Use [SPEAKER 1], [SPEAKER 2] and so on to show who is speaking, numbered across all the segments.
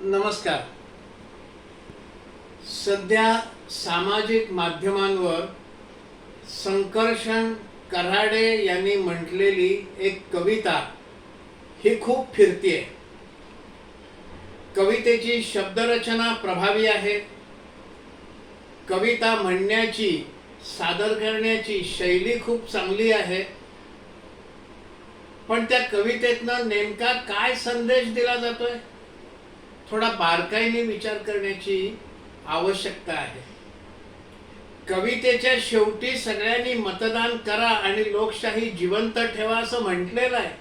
[SPEAKER 1] नमस्कार. सध्या सामाजिक माध्यमांवर संकर्षण कराडे यांनी म्हटलेली एक कविता ही खूप फिरती आहे कवितेची शब्दरचना प्रभावी आहे. कविता म्हणण्याची सादर करण्याची शैली खूप चांगली आहे. पण त्या कवितेतनं नेमका काय संदेश दिला जातोय? थोडा बारकाईने विचार करण्याची आवश्यकता आहे. कवितेच्या शेवटी सगळ्यांनी मतदान करा आणि लोकशाही जिवंत ठेवा असं म्हटलेलं आहे.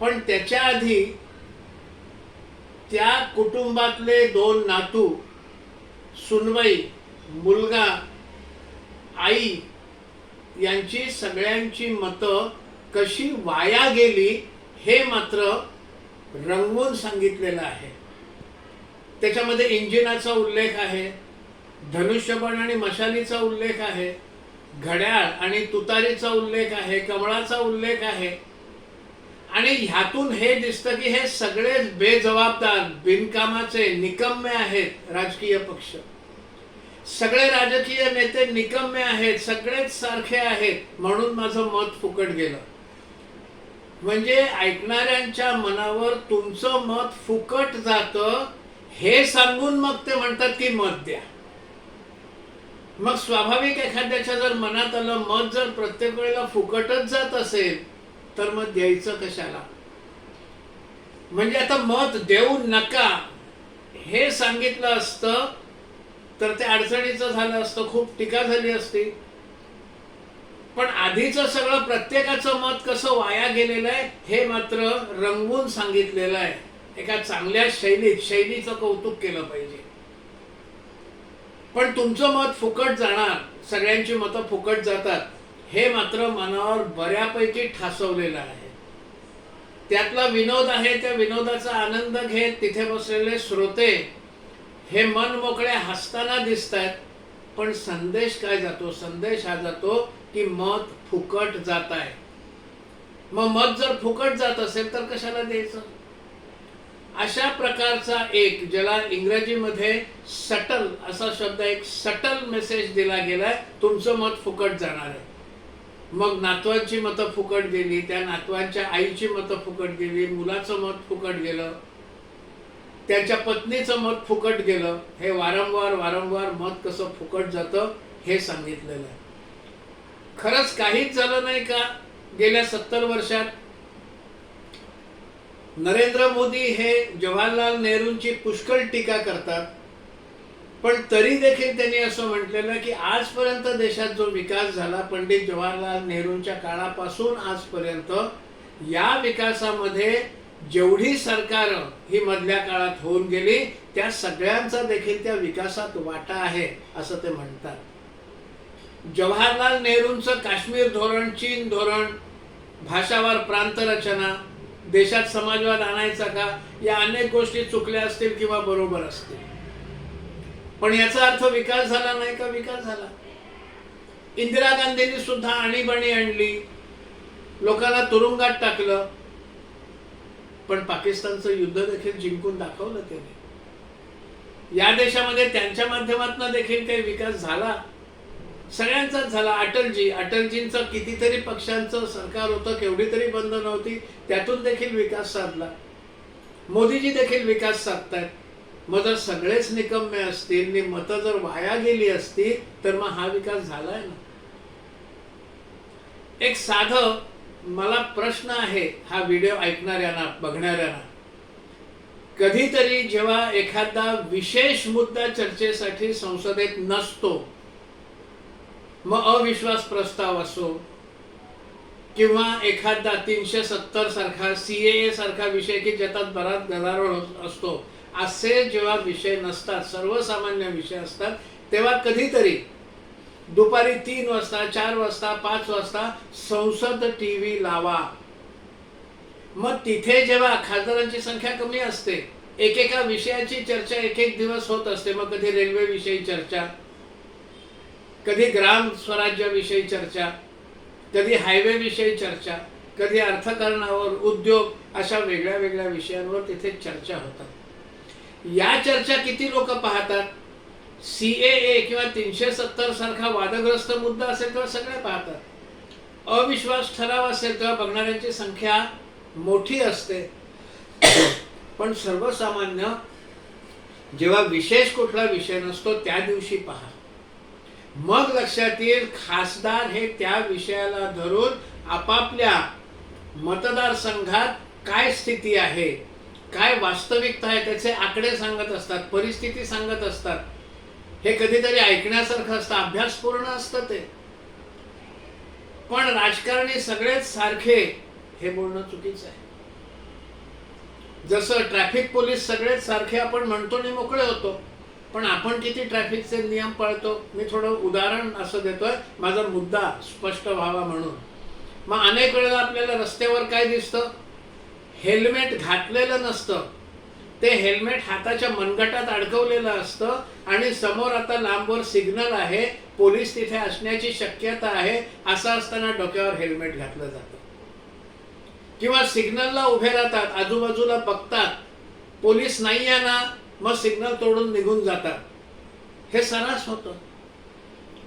[SPEAKER 1] पण त्याच्या आधी त्या कुटुंबातले दोन नातू सुनवाई मुलगा आई यांची सगळ्यांची मतं कशी वाया गेली हे मात्र रंगवून सांगितलेलं आहे. त्याच्यामध्ये इंजिनाचा उल्लेख आहे धनुष्यबाण आणि मशालीचा उल्लेख आहे घड्याळ आणि तुतारीचा उल्लेख आहे कमळाचा उल्लेख आहे. आणि ह्यातून हे दिसतं की हे सगळेच बेजबाबदार बिनकामाचे निकम्मे आहेत राजकीय पक्ष. सगळे राजकीय नेते निकम्मे आहेत सगळेच सारखे आहेत म्हणून माझं मत फुकट गेलं. म्हणजे ऐकणाऱ्यांच्या मनावर तुमचं मत फुकट जातं हे सांगून मग ते म्हणतात की मत द्या. मग स्वाभाविक एखाद्याच्या जर मनात आलं मत जर प्रत्येक वेळेला फुकटच जात असेल तर मग द्यायचं कशाला? म्हणजे आता मत देऊ नका हे सांगितलं असतं तर ते अडचणीचं झालं असतं खूप टीका झाली असती. पण आधीचं सगळं प्रत्येकाचं मत कसं वाया गेलेलं आहे हे मात्र रंगवून सांगितलेलं आहे. एका चांगल्या शैलीत शैलीचं कौतुक केलं पाहिजे. पण तुमचं मत फुकट जाणार सगळ्यांची मतं फुकट जातात हे मात्र मनावर बऱ्यापैकी ठासवलेलं आहे. त्यातला विनोद आहे त्या विनोदाचा आनंद घेत तिथे बसलेले श्रोते हे मन मोकळे हसताना दिसत आहेत पण संदेश काय जातो? संदेश हा जातो की मत फुकट जात आहे. मग मत जर फुकट जात असेल तर कशाला द्यायचं? अशा प्रकारचा एक ज्याला इंग्रजीमध्ये सटल असा शब्द एक सटल मेसेज दिला गेलाय तुमचं मत फुकट जाणार आहे. मग नातवांची मतं फुकट गेली त्या नातवांच्या आईची मतं फुकट गेली मुलाचं मत फुकट गेलं त्याच्या पत्नीचं मत फुकट गेलं हे वारंवार वारंवार मत कसं फुकट जातं हे सांगितलेलं आहे. खरंच काहीच झालं नाही का गेल्या सत्तर वर्षात? नरेंद्र मोदी हे जवाहरलाल नेहरूंची पुष्कळ टीका करतात. पण तरी देखील त्यांनी असं म्हटलेलं की आजपर्यंत देशात जो विकास झाला पंडित जवाहरलाल नेहरूंच्या काळापासून आजपर्यंत या विकासामध्ये जेवढी सरकार ही मधल्या काळात होऊन गेली त्या सगळ्यांचा देखील त्या विकासात वाटा आहे असं ते म्हणतात. जवाहरलाल नेहरूंचं काश्मीर धोरण चीन धोरण भाषावार प्रांतरचना देशात समाजवाद आणायचा का? या अनेक गोष्टी चुकल्या असतील किंवा बरोबर असतील. पण याचा अर्थ विकास झाला नाही का? विकास झाला. इंदिरा गांधींनी सुद्धा आणीबाणी आणली. लोकांना तुरुंगात टाकलं. पण पाकिस्तानचं युद्ध देखील जिंकून दाखवलं त्याने. या देशामध्ये त्यांच्या माध्यमातून देखील काही विकास झाला? सगळ्यांचाच झाला. अटलजी अटलजींचं कितीतरी पक्षांचं सरकार होतं केवढी तरी बंद नव्हती त्यातून देखील विकास साधला. मोदीजी देखील विकास साधतायत. मग जर सगळेच निकम्मे असतील आणि मतं जर वाया गेली असती तर मग हा विकास झालाय ना? एक साध मला प्रश्न आहे हा व्हिडिओ ऐकणाऱ्यांना बघणाऱ्यांना. कधीतरी जेव्हा एखादा विशेष मुद्दा चर्चेसाठी संसदेत नसतो मग अविश्वास प्रस्ताव असो किंवा एखादा तीनशे सत्तर सारखा सी ए सारखा विषय की ज्याच्यात बराच गदारोळ असतो असे जेव्हा विषय नसतात सर्वसामान्य विषय असतात तेव्हा कधीतरी दुपारी तीन वाजता चार वाजता पाच वाजता संसद टी व्ही लावा. मग तिथे जेव्हा खासदारांची संख्या कमी असते एकेका विषयाची चर्चा एक एक दिवस होत असते मग कधी रेल्वे विषयी चर्चा कधी ग्राम स्वराज्याविषयी चर्चा कधी हायवे विषयी चर्चा कधी अर्थकारणावर उद्योग अशा वेगळ्या वेगळ्या विषयांवर तिथे चर्चा होतात. या चर्चा किती लोक पाहतात? सी ए किंवा तीनशे सत्तर सारखा वादग्रस्त मुद्दा असेल तेव्हा सगळे पाहतात. अविश्वास ठराव असेल तेव्हा बघणाऱ्यांची संख्या मोठी असते. पण सर्वसामान्य जेव्हा विशेष कुठला विषय नसतो त्या दिवशी पहा. मग लक्षात येईल खासदार हे त्या विषयाला धरून आपापल्या मतदारसंघात काय स्थिती आहे काय वास्तविकता आहे त्याचे आकडे सांगत असतात परिस्थिती सांगत असतात. हे कधीतरी ऐकण्यासारखं असतं अभ्यासपूर्ण असतं ते. पण राजकारणी सगळेच सारखे हे बोलणं चुकीचं आहे. जसं ट्रॅफिक पोलीस सगळेच सारखे आपण म्हणतो आणि मोकळे होतो. पण आपण किती ट्रॅफिकचे नियम पाळतो? मी थोडं उदाहरण असं देतोय. माझा मुद्दा स्पष्ट व्हावा म्हणून. मग अनेक वेळेला आपल्याला रस्त्यावर काय दिसतं? हेल्मेट घातलेलं नसतं. ते हेल्मेट हाताच्या मनगटात अडकवलेलं असतं आणि समोर आता लांबवर सिग्नल आहे. पोलीस तिथे असण्याची शक्यता आहे. असं असताना डोक्यावर हेल्मेट घातलं जातं. किंवा सिग्नलला उभे राहतात आजूबाजूला बघतात. पोलीस नाही आहे ना? मग सिग्नल तोडून निघून जातात. हे सरास होतं.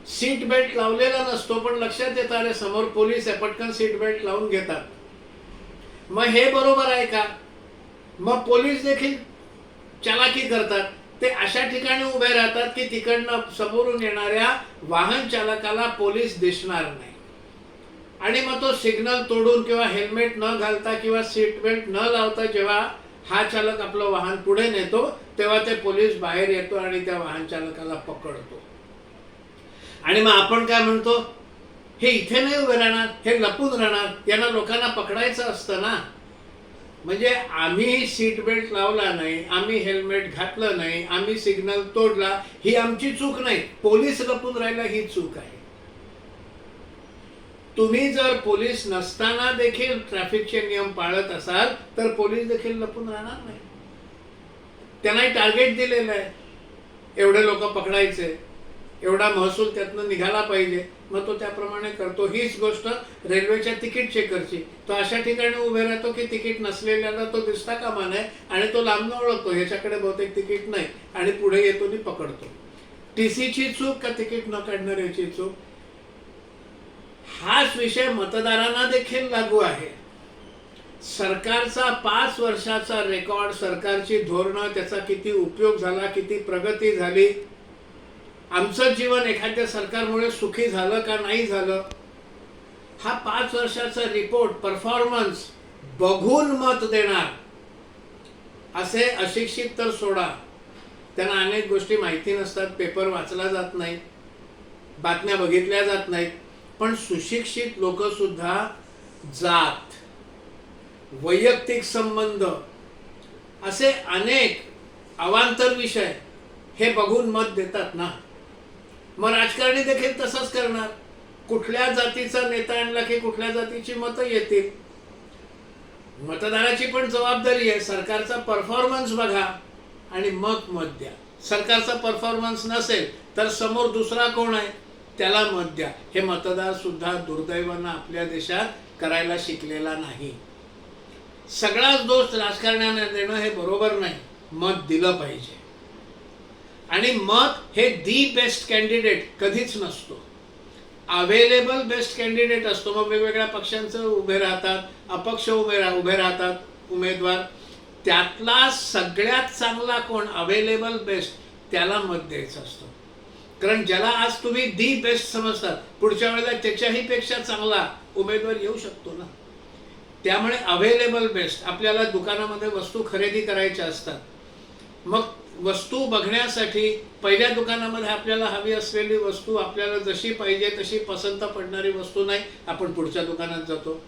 [SPEAKER 1] सीट बेल्ट लावलेला नसतो पण लक्षात येतं अरे समोर पोलीस आहे पटकन सीट बेल्ट लावून घेतात. मग हे बरोबर आहे का? मग पोलीस देखील चालाकी करतात. ते अशा ठिकाणी उभे राहतात की तिकडनं समोरून येणाऱ्या वाहन चालकाला पोलीस दिसणार नाही. आणि मग तो सिग्नल तोडून किंवा हेल्मेट न घालता किंवा सीट बेल्ट न लावता जेव्हा हा चालक आपलं वाहन पुढे नेतो तेव्हा ते पोलीस बाहेर येतो आणि त्या वाहन चालकाला पकडतो. आणि मग आपण काय म्हणतो हे इथे नाही उभे राहणार हे लपून राहणार यांना लोकांना पकडायचं असतं ना. म्हणजे आम्ही सीट बेल्ट लावला नाही आम्ही हेल्मेट घातलं नाही आम्ही सिग्नल तोडला ही आमची चूक नाही. पोलीस लपून राहिला ही चूक आहे. तुम्ही जर पोलीस नसताना देखील ट्रॅफिकचे नियम पाळत असाल तर पोलीस देखील लपून राहणार नाही. त्यांनाही टार्गेट दिलेलं आहे. एवढे लोक पकडायचे एवढा महसूल त्यातनं निघाला पाहिजे मग तो त्याप्रमाणे करतो. हीच गोष्ट रेल्वेच्या तिकीट चेकरची. तो अशा ठिकाणी उभे राहतो की तिकीट नसलेल्याला तो दिसता कामा नये आणि तो लांबनं ओळखतो. ह्याच्याकडे बहुतेक तिकीट नाही आणि पुढे येतो आणि पकडतो. टी सीची चूक का तिकीट न काढणाऱ्याची चूक? हाच विषय मतदारांना देखील लागू आहे. सरकारचा पाच वर्षाचा रेकॉर्ड सरकारची धोरणं त्याचा किती उपयोग झाला किती प्रगती झाली आमचं जीवन एखाद्या सरकारमुळे सुखी झालं का नाही झालं हा पाच वर्षाचा रिपोर्ट परफॉर्मन्स बघून मत देणार असे अशिक्षित तर सोडा. त्यांना अनेक गोष्टी माहिती नसतात पेपर वाचला जात नाही बातम्या बघितल्या जात नाहीत पण सुशिक्षित लोक सुद्धा जात. वैयक्तिक संबंध. असे अनेक अवांतर विषय हे बघून मत देतात ना. मग राजकारणी देखील तसंच करणार. कुठल्या जातीचा नेता आणला की कुठल्या जातीची मतं येतील? मतदाराची पण जबाबदारी आहे. सरकारचा परफॉर्मन्स बघा आणि मग मत द्या. सरकारचा परफॉर्मन्स नसेल तर समोर दुसरा कोण आहे? त्याला मत द्या. हे मतदार सुद्धा दुर्दैवानं आपल्या देशात करायला शिकलेला नाही. सगळाच दोष राजकारण्याने देणं हे बरोबर नाही. मत दिलं पाहिजे. आणि मत हे दी बेस्ट कॅन्डिडेट कधीच नसतो. अवेलेबल बेस्ट कॅन्डिडेट असतो. मग वेगवेगळ्या पक्षांचं उभे राहतात अपक्ष उभे राह उभे राहतात उमेदवार. त्यातला सगळ्यात चांगला कोण अवेलेबल बेस्ट त्याला मत द्यायचं असतं. कारण ज्याला आज तुम्ही दी बेस्ट समजतात पुढच्या वेळेला त्याच्याही पेक्षा चांगला उमेदवार येऊ शकतो ना. त्यामुळे अवेलेबल बेस्ट आपल्याला दुकानामध्ये वस्तू खरेदी करायच्या असतात. मग वस्तू बघण्यासाठी पहिल्या दुकानामध्ये आपल्याला हवी असलेली वस्तू आपल्याला जशी पाहिजे तशी पसंत पडणारी वस्तू नाही आपण पुढच्या दुकानात जातो.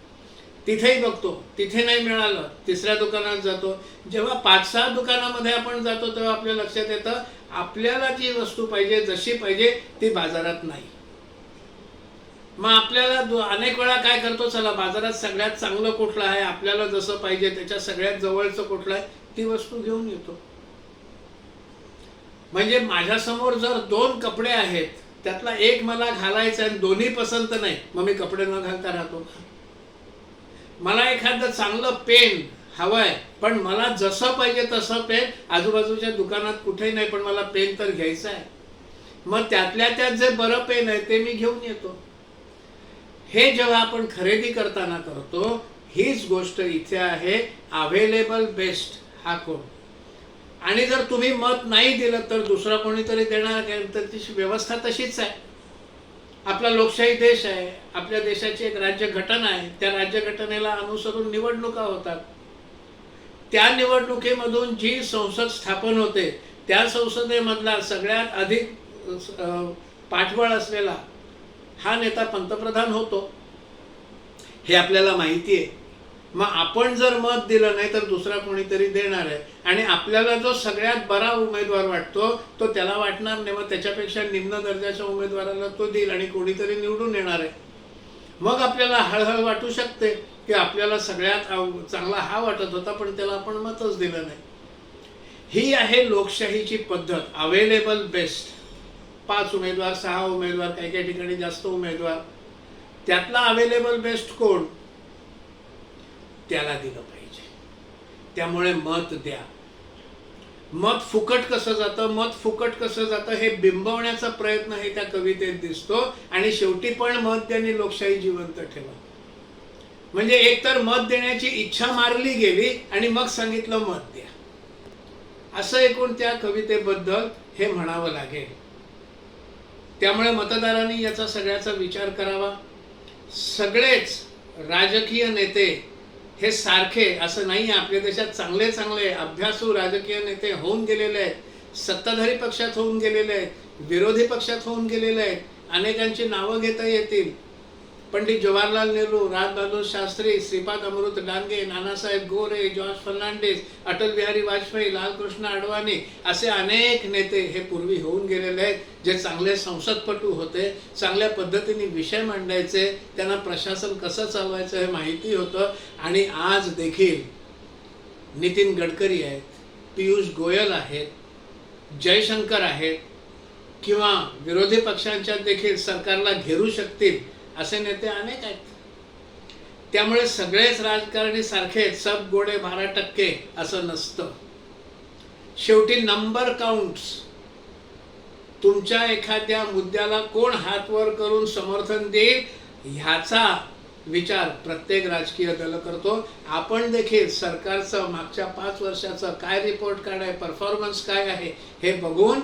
[SPEAKER 1] तिथेही बघतो. तिथे नाही मिळालं तिसऱ्या दुकानात जातो. जेव्हा पाच सहा दुकानामध्ये आपण जातो तेव्हा आपल्या लक्षात येतं आपल्याला जी वस्तू पाहिजे जशी पाहिजे ती बाजारात नाही. मग आपल्याला अनेक वेळा काय करतो चला बाजारात सगळ्यात चांगलं कुठलं आहे आपल्याला जसं पाहिजे त्याच्या सगळ्यात जवळचं कुठलं आहे ती वस्तू घेऊन येतो. म्हणजे माझ्यासमोर जर दोन कपडे आहेत त्यातला एक मला घालायचा आणि दोन्ही पसंत नाही मग मी कपडे न घालता राहतो मला एखादं चांगलं पेन हवंय पण मला जसं पाहिजे तसं पेन आजूबाजूच्या दुकानात कुठेही नाही पण मला पेन तर घ्यायचं आहे. मग त्यातल्या त्यात जे बरं पेन आहे ते मी घेऊन येतो. हे जेव्हा आपण खरेदी करताना करतो हीच गोष्ट इथे आहे अवेलेबल बेस्ट हा कोण? आणि जर तुम्ही मत नाही दिलं तर दुसरा कोणीतरी देणार तर ती व्यवस्था तशीच आहे. आपला लोकशाही देश आहे आपल्या देशाची एक राज्यघटना आहे त्या राज्यघटनेला अनुसरून निवडणुका होतात. त्या निवडणुकीमधून जी संसद स्थापन होते त्या संसदेमधला सगळ्यात अधिक पाठबळ असलेला हा नेता पंतप्रधान होतो. हे आपल्याला माहिती आहे मग आपण जर मत दिलं नाही तर दुसरा कोणीतरी देणार आहे. आणि आपल्याला जो सगळ्यात बरा उमेदवार वाटतो तो त्याला वाटणार नाही. मग त्याच्यापेक्षा निम्न दर्जाच्या उमेदवाराला तो देईल आणि कोणीतरी निवडून येणार आहे. मग आपल्याला हळहळ वाटू शकते की आपल्याला सगळ्यात आव- चांगला हा वाटत होता पण त्याला आपण मतच दिलं नाही. ही आहे लोकशाहीची पद्धत. अवेलेबल बेस्ट पाच उमेदवार सहा उमेदवार काही काही ठिकाणी जास्त उमेदवार. त्यातला अवेलेबल बेस्ट कोण? त्याला दिलं पाहिजे. त्यामुळे मत द्या. मत फुकट कसं जातं? मत फुकट कसं जातं? हे बिंबवण्याचा प्रयत्न हे त्या कवितेत दिसतो आणि शेवटी पण मत त्यांनी लोकशाही जिवंत ठेवा. म्हणजे एकतर मत देण्याची इच्छा मारली गेली आणि मग सांगितलं मत द्या. असं एकूण त्या कवितेबद्दल हे म्हणावं लागेल. त्यामुळे मतदारांनी याचा सगळ्याचा विचार करावा. सगळेच राजकीय नेते हे सारखे असं नाही आहे आपल्या देशात चांगले चांगले अभ्यासू राजकीय नेते होऊन गेलेले आहेत. सत्ताधारी पक्षात होऊन गेलेले आहेत. विरोधी पक्षात होऊन गेलेले आहेत. अनेकांची नावं घेता येतील. पंडित जवाहरलाल नेहरू राजबहादूर शास्त्री श्रीपाद अमृत डांगे नानासाहेब गोरे जॉर्ज फर्नांडिस अटल बिहारी वाजपेयी लालकृष्ण अडवाणी असे अनेक नेते हे पूर्वी होऊन गेलेले आहेत जे चांगले संसदपटू होते चांगल्या पद्धतीने विषय मांडायचे त्यांना प्रशासन कसं चालवायचं हे माहिती होतं आणि आज देखील नितीन गडकरी आहेत पियुष गोयल आहेत जयशंकर आहेत किंवा विरोधी पक्षांच्या देखील सरकारला घेरू शकतील असे नेते अनेक आहेत. त्यामुळे सगळेच राजकारणी सारखे सब गोडे बारा टक्के असं नसतं. शेवटी नंबर काउंट्स तुमच्या एखाद्या मुद्द्याला कोण हात वर करून समर्थन देईल ह्याचा विचार प्रत्येक राजकीय दल करतो. आपण देखील सरकारचं मागच्या पाच वर्षाचं काय रिपोर्ट कार्ड आहे परफॉर्मन्स काय आहे हे बघून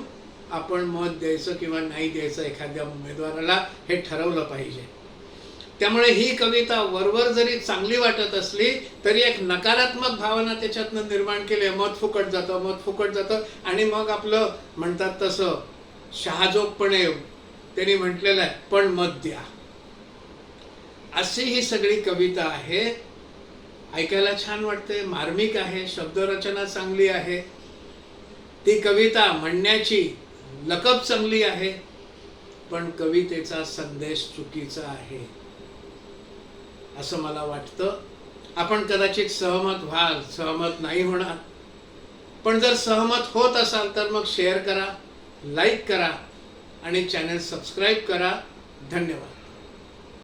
[SPEAKER 1] आपण मत द्यायचं किंवा नाही द्यायचं एखाद्या उमेदवाराला हे ठरवलं पाहिजे. त्यामुळे ही कविता वरवर जरी चांगली वाटत असली तरी एक नकारात्मक भावना त्याच्यातनं निर्माण केली. आहे. मत फुकट जातं मत फुकट जातं. आणि मग आपलं म्हणतात तसं शहाजोगपणे त्यांनी म्हटलेलं आहे पण मत द्या. अशी ही सगळी कविता आहे. ऐकायला छान वाटते मार्मिक आहे शब्दरचना चांगली आहे. ती कविता म्हणण्याची लकब चांगली आहे. पण कवितेचा संदेश चुकीचा आहे. असं मला वाटतं. आपण कदाचित सहमत व्हाल सहमत नाही होणार. पण जर सहमत होत असाल तर मग शेअर करा लाईक करा आणि चॅनल सबस्क्राईब करा. धन्यवाद.